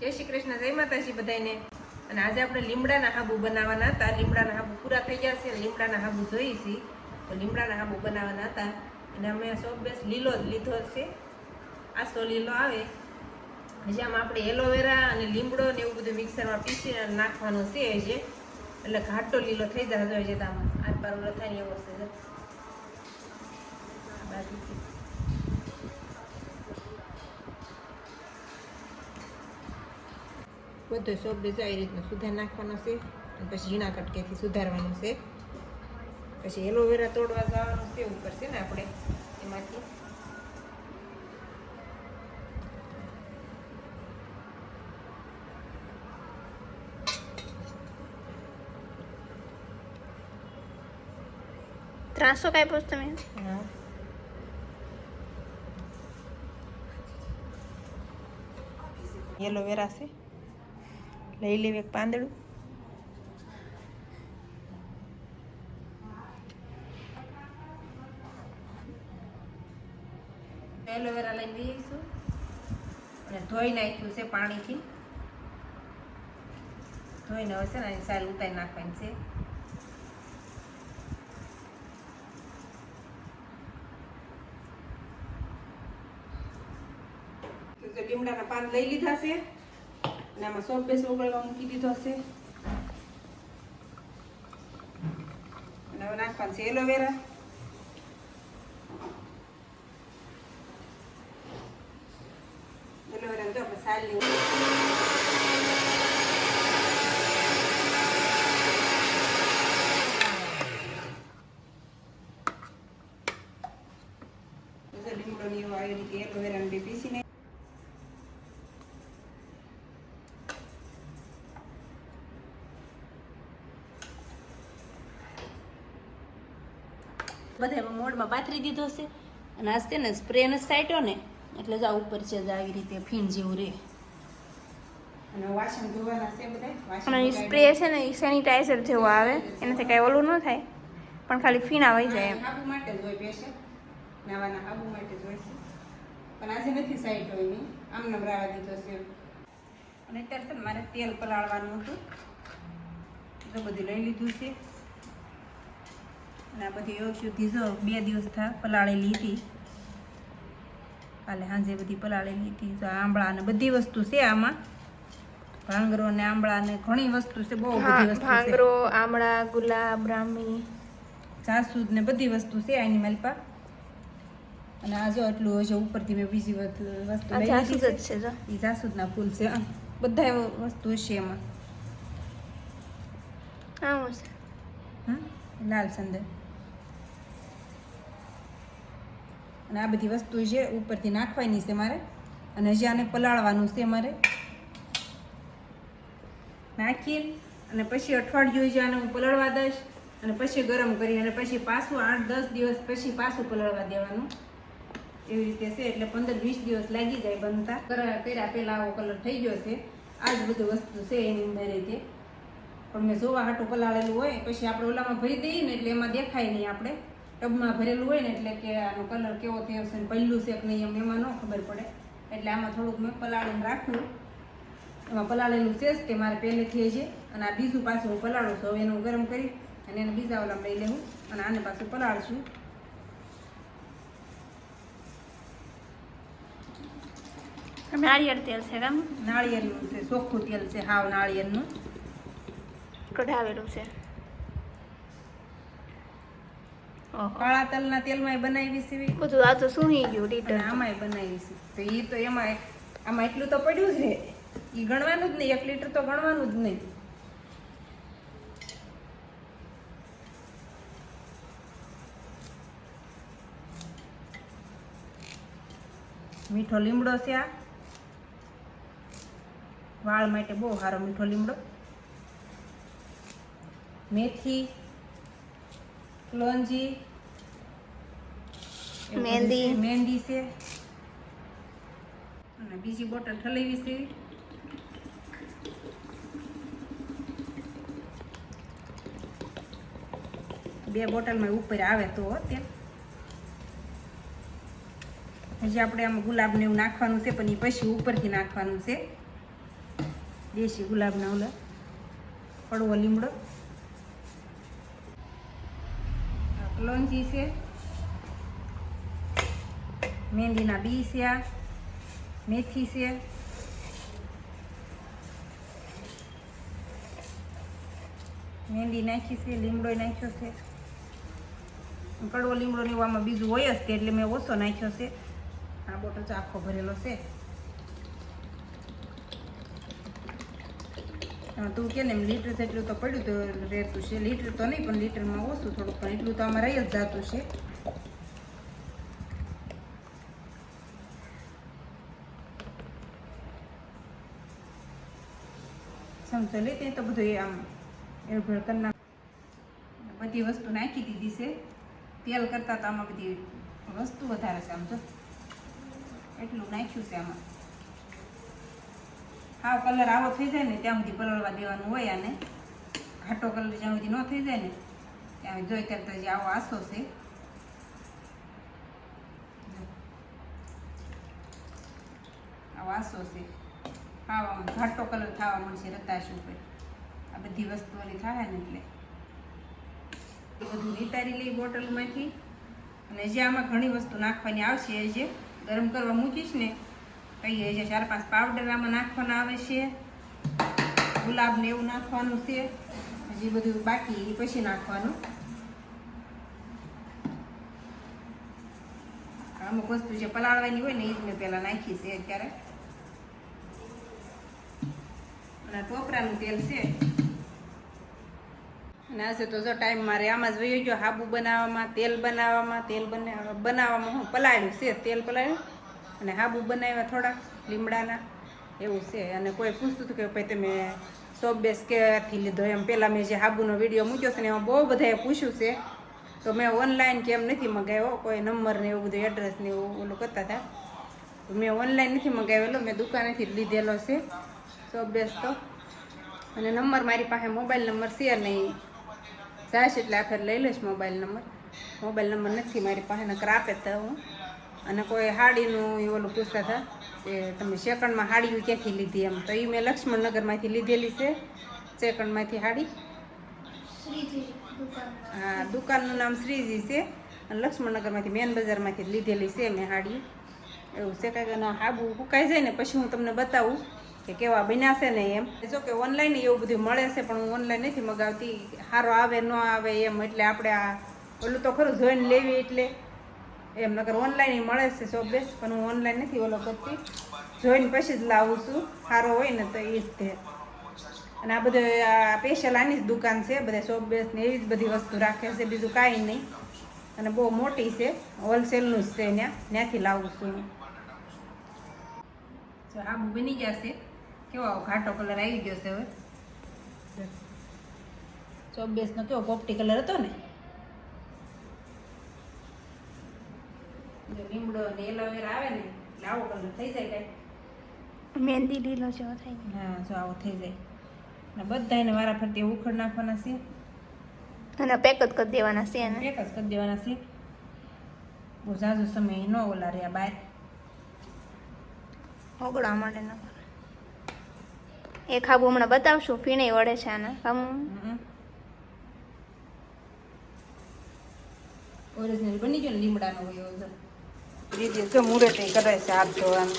જય શ્રી કૃષ્ણ, જય માતાજી બધાને અને આજે આપણે લીમડાના હાબુ બનાવવાના હતા. લીમડાના હાબુ પૂરા થઈ ગયા છે. લીમડાના હાબુ જોઈએ છીએ તો લીમડાના હાબુ બનાવવાના હતા. અને અમે સો બેસ લીલો જ લીધો છે. આસો લીલો આવે. હજી આમાં આપણે એલોવેરા અને લીમડો ને એવું બધું મિક્સરમાં પીસી નાખવાનું છે હજી. એટલે ઘાટો લીલો થઈ જોઈએ છે આમાં. આર પાર ઓલો થાય એવો છે. જો. બાજુથી. બધો સોપ છે આવી રીતનો સુધાર નાખવાનો છે અને પછી ઝીણા કટકેથી સુધારવાનું છે. પછી એલોવેરા તોડવા જવાનું છે ઉપર છે ને આપણે એમાંથી. ત્રાસો કાપ્યો તમે? હા. એલોવેરા છે. લઈ લેવું એક પાંદડું. એલોવેરા લઈને દઈશું અને ધોઈ નાખ્યું છે પાણીથી. ધોઈને હવે છે ને એની સાલ ઉતારી નાખવાની છે. લીમડાના પાન લઈ લીધા છે. અને આમાં સોપ બેસ ઉગળવા મૂકી દીધો છે અને હવે નાખવાનું છે એલોવેરા એલોવેરા જો આપણે સાલ લેવું જો લીમડો ને એવું આવી રીતે એલોવેરા ને બે પીસીને બધા પાથરી દીધો છે. અને આજ તેને ને સ્પ્રે ને સાઈટો ને એટલે જ આ ઉપર છે જ આવી રીતે ફીણ જેવું રહે. અને સ્પ્રે છે ને એ સેનિટાઈઝર જેવો આવે. એનાથી કાંઈ ઓલું ન થાય. પણ ખાલી ફીણા વહી જાય એમ. આબુ માટે જ હોય પેશન્ટ નાવાના આબુ માટે જ હોય છે. પણ આજે નથી સાઈડ હોય નહીં આમને રાવા દીધો છે. અને અત્યારે છે ને મારે તેલ પલાળવાનું હતું. તો બધું લઈ લીધું છે. અને આ બધી જો બે દિવસ થા પલાળેલી હતી. કાલે સાંજે બધી પલાળેલી હતી. તો આંબળા ને બધી વસ્તુ છે આમાં. ભાંગરો ને આંબળા ને ઘણી વસ્તુ છે બહુ બધી વસ્તુ ભાંગરો આમળા ગુલાબ બ્રાહ્મી જાસૂદ ને બધી વસ્તુ છે આની મારી પાસે અને આ જો એટલું હશે ઉપરથી મેં બીજી વસ્તુ જાસૂદ જ છે. જો. એ જાસૂદના ફૂલ છે બધા વસ્તુ હશે એમાં? લાલ સંદર અને આ બધી વસ્તુ છે ઉપરથી નાખવાની છે મારે. અને હજી આને પલાળવાનું છે મારે. નાખી અને પછી અઠવાડિયું છે આને હું પલાળવા દઈશ. અને પછી ગરમ કરી અને પછી પાછું આઠ, દસ દિવસ પછી પાછું પલાળવા દેવાનું. એવી રીતે છે એટલે પંદર, વીસ દિવસ લાગી જાય બનતા. કર- કર્યા પહેલાં આવો કલર થઈ ગયો છે. આ જ બધું વસ્તુ છે એની અંદર રીતે પણ મેં જોવા હાટું પલાળેલું હોય, પછી આપણે ઓલામાં ભરી દઈએ ને એટલે એમાં દેખાય નહીં આપણે. ટબમાં ભરેલું હોય ને એટલે કે આનો કલર કેવો થયો છે પહેલું છે કે નહીં એમ એમાં ન ખબર પડે. એટલે આમાં થોડુંક મેં પલાળીને રાખ્યું એમાં પલાળેલું છે કે મારે પહેલેથી છે અને આ બીજું પાછું હું પલાળું છું. હવે એનું ગરમ કરી અને એને બીજા ઓલામાં લઈ લેવું અને આને પાછું પલાળશું. નાળિયેર તેલ છે કામ નાળિયેરનું છે ચોખ્ખું તેલ છે. હાવ નાળિયેરનું. કઢાવેલું છે. કાળા તલના તેલમાં બનાવી છે બધું આ તો સૂહી ગયું રિટર્ન આમાંય બનાવી છે. તો એ તો એમાં આમાં એટલું તો પડ્યું જ ને એ ગણવાનું જ નહીં. એક લીટર તો ગણવાનું જ નહીં. મીઠો લીમડો છે આ. વાળ માટે બહુ સારો મીઠો લીમડો. મેથી લોંજી મેંદી મહેંદી. છે. મહેંદી છે. અને બીજી બોટલ ઠલેવી છે. બે બોટલમાં ઉપર આવે તો તે. હજી આપણે આમાં ગુલાબ ને એવું નાખવાનું છે પણ એ પછી ઉપરથી નાખવાનું છે. દેશી ગુલાબના ઓલા. કડવો લીમડો. આ કલોંજી છે મહેંદીના બી છે આ મેથી છે મહેંદી નાખી છે લીમડો નાખ્યો છે કડવો લીમડો ને બીજું હોય જ તે એટલે મેં ઓછો નાખ્યો છે આ બોટલ આખો ભરેલો છે તું કે ને એમ લીટર જેટલું તો પડ્યું તો રહેતું છે. લીટર તો નહીં, પણ લીટરમાં ઓછું થોડુંક, પણ એટલું તો આમાં રહી જ જાતું છે. સમજો લે તો બધું એ આમ એ ભેળ બધી વસ્તુ નાખી દીધી છે. તેલ કરતાં તો આમાં બધી વસ્તુ વધારે છે આમ જો. એટલું નાખ્યું છે આમાં. હાવ કલર આવો થઈ જાય ને, ત્યાં સુધી પલળવા દેવાનું હોય અને ઘાટો કલર જ્યાં સુધી ન થઈ જાય ને, ત્યાં જોઈ ત્યારે તો હજી આવો આસો છે. આવો આસો છે. ખાવામાં ઘાટો કલર થવા મળશે રતાશ ઉપર. આ બધી વસ્તુઓની થાય ને એટલે. એ બધું નિતારી લઈ બોટલમાંથી. અને જે આમાં ઘણી વસ્તુ નાખવાની આવશે જે ગરમ કરવા મૂકીશ ને કહીએ જે ચાર પાંચ પાવડર આમાં નાખવાના આવે છે. ગુલાબ ને એવું નાખવાનું છે. હજી બધું બાકી પછી નાખવાનું. અમુક વસ્તુ જે પલાળવાની હોય ને એ જ મેં પહેલાં નાખી છે અત્યારે. અને ટોપરાનું તેલ છે. અને આજે તો જો ટાઈમ મારે આમાં જ વયો ગયો, હાબુ બનાવવામાં, તેલ બનાવવામાં, તેલ બના, બનાવવામાં હું પલાળ્યું છે, તેલ પલાળ્યું. અને હાબુ બનાવ્યા થોડાક લીમડાના. એવું છે. અને કોઈ પૂછતું હતું કે ભાઈ તમે સોપ બેસ ક્યાંથી લીધો? એમ પહેલાં મેં જે હાબુનો વીડિયો મૂક્યો છે ને એમાં બહુ બધાએ પૂછ્યું છે. તો મેં ઓનલાઈન કેમ નથી મંગાવ્યો? કોઈ નંબર ને એવું બધું એડ્રેસ ને એવું ઓલું કરતા હતા. તો મેં ઓનલાઈન નથી મંગાવેલો. મેં દુકાનેથી જ લીધેલો છે સોપ બેસ તો. અને નંબર મારી પાસે મોબાઈલ નંબર છે નહીં. જાશ એટલે આખર લઈ લઈશ મોબાઈલ નંબર મોબાઈલ નંબર નથી મારી પાસે, નકર આપે તો હું. અને કોઈ હાડીનું એ ઓલું પૂછતા હતા કે તમે સેકન્ડમાં હાડીઓ ક્યાંથી લીધી એમ. તો એ મેં લક્ષ્મણનગરમાંથી લીધેલી છે સેકન્ડમાંથી હાડી. હા દુકાનનું નામ શ્રીજી છે અને લક્ષ્મણનગરમાંથી મેન બજારમાંથી લીધેલી છે મેં હાડી. એવું છે કાંઈક હાબુ સુકાઈ જાય ને પછી હું તમને બતાવું કે કેવા બન્યા છે ને એમ. જો કે ઓનલાઈન એવું બધું મળે છે પણ હું ઓનલાઈન નથી મગાવતી. સારો આવે ન આવે એમ એટલે આપણે આ ઓલું તો ખરું જોઈને લેવી એટલે. એમ નકર ઓનલાઈન મળે છે શોપ બેસ પણ હું ઓનલાઈન નથી ઓલો કરતી. જોઈને પછી જ લાવું છું. સારો હોય ને તો એ જ તે અને આ બધું સ્પેશિયલ આની જ દુકાન છે. બધા શોપ બેસ ને એવી જ બધી વસ્તુ રાખે છે. બીજું કાંઈ નહીં. અને બહુ મોટી છે. હોલસેલનું જ છે ત્યાં ત્યાંથી લાવું છું હું. આબુ બની જશે કેવો આવો ઘાટો કલર આવી ગયો છે હવે. ચોબીસનો કેવો પોપટી કલર હતો ને? જો લીમડો ને એલોવેરા આવે ને એટલે આવો કલર થઈ જાય કાંઈ મહેંદી લીલો જેવો થાય હા જો આવો થઈ જાય. ને બધાને વારા ફરતી ઉખડ નાખવાના છે. અને પેક જ કરી દેવાના છે એને. પેક જ કરી દેવાના છે. બહુ ઝાઝો સમય ન ઓલા રહ્યા બહાર ઓગળવા માટે ન એ ખાબુ હમણાં બતાવશું ફીણે વળે છે આને. ખાબુ ઓરિજિનલ બની ગયો ને લીમડાનો હોય દીદી જો મુરતે કરે છે હાથ ધોવાનું.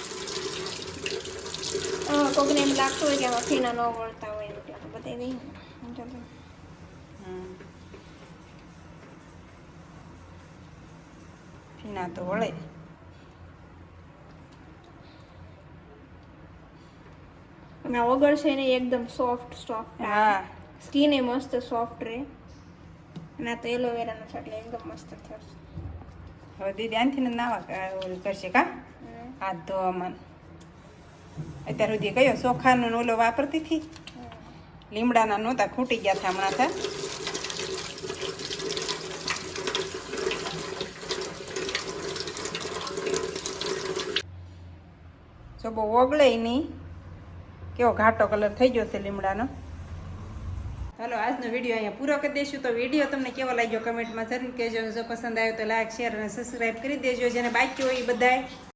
કોકને એમ લાગતું હોય કે આમાં ફીના ન વળતા હોય એટલે તો નહીં ફીના તો વળે. આ વગર છે ને એકદમ સોફ્ટ સોફ્ટ હા. સ્કીન એ મસ્ત સોફ્ટ રહે. અને આ તો એલોવેરાનો છે એટલે એકદમ મસ્ત થશે. હવે દીદી આનથી ને નાવા કરશે કા? હાથ ધોવામાં અત્યાર સુધી કયો? ચોખાનો ઓલો વાપરતી હતી? લીમડાના નહોતા ખૂટી ગયા હતા હમણાં હતા જો બહુ ઓગળે નહીં. કેવો ઘાટો કલર થઈ ગયો છે લીમડાનો. ચાલો આજનો વીડિયો અહીંયા પૂરો કરી દઈશું. તો વીડિયો તમને કેવો લાગ્યો કમેન્ટમાં જરૂર કહેજો. જો પસંદ આવ્યો તો લાઈક શેર અને સબસ્ક્રાઈબ કરી દેજો. જેને બાકી હોય એ બધાય